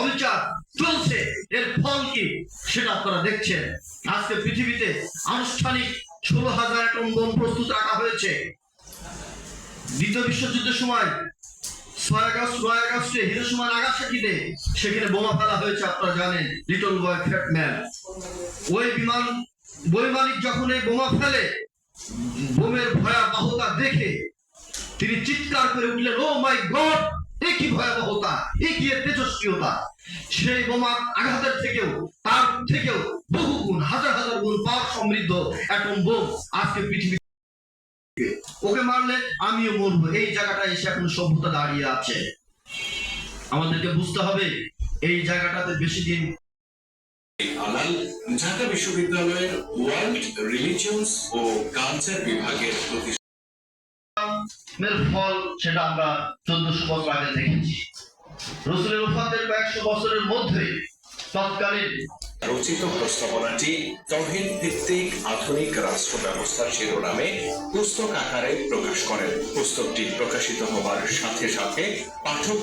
অবিচার চলছে। এর ফল কি? সেটা আপনারা দেখছেন। আজকে পৃথিবীতে আনুষ্ঠানিক ষোলো হাজার বোম প্রস্তুত রাখা হয়েছে। দ্বিতীয় বিশ্বযুদ্ধের সময় ছয় আগস্ট, নয় আগস্টে সেখানে বোমা ফেলা হয়েছে, আপনারা জানেন, লিটল বয় ফ্যাটম্যান ওই বিমান বৈমানিক যখন এই বোমা ফেলে, বোমের ভয়াবহতা দেখে তিনি চিৎকার করে উঠলেন ও মাই গড এ কি ভয়াবহতা এ কি এর তেজস্ক্রিয়তা সেই বোমা আঘাতের থেকেও তার থেকেও বহু গুণ হাজার হাজার গুণ পাওয়ার সমৃদ্ধ অ্যাটম বোম আজকে পৃথিবী ওকে মারলে আমিও মরবো এই জায়গাটা এসে এখন সভ্যতা দাঁড়িয়ে আছে। আমাদেরকে বুঝতে হবে এই জায়গাটাতে বেশি দিন আলাল ঢাকা বিশ্ববিদ্যালয়ের ওয়ার্ল্ড রিলিজিয়ন্স ও কালচার বিভাগের প্রতিষ্ঠা ফল সেটা আমরা চোদ্দশো বছর আগে দেখেছি। রসুলের উফাতের কয়েকশো বছরের মধ্যে তৎকালীন রচিত প্রস্তাবনাটি তহিদ ভিত্তিক আধুনিক রাষ্ট্র ব্যবস্থার শিরোনামে পুস্তক আকারে প্রকাশ করেন। পুস্তকটি প্রকাশিত হবার সাথে সাথে পাঠক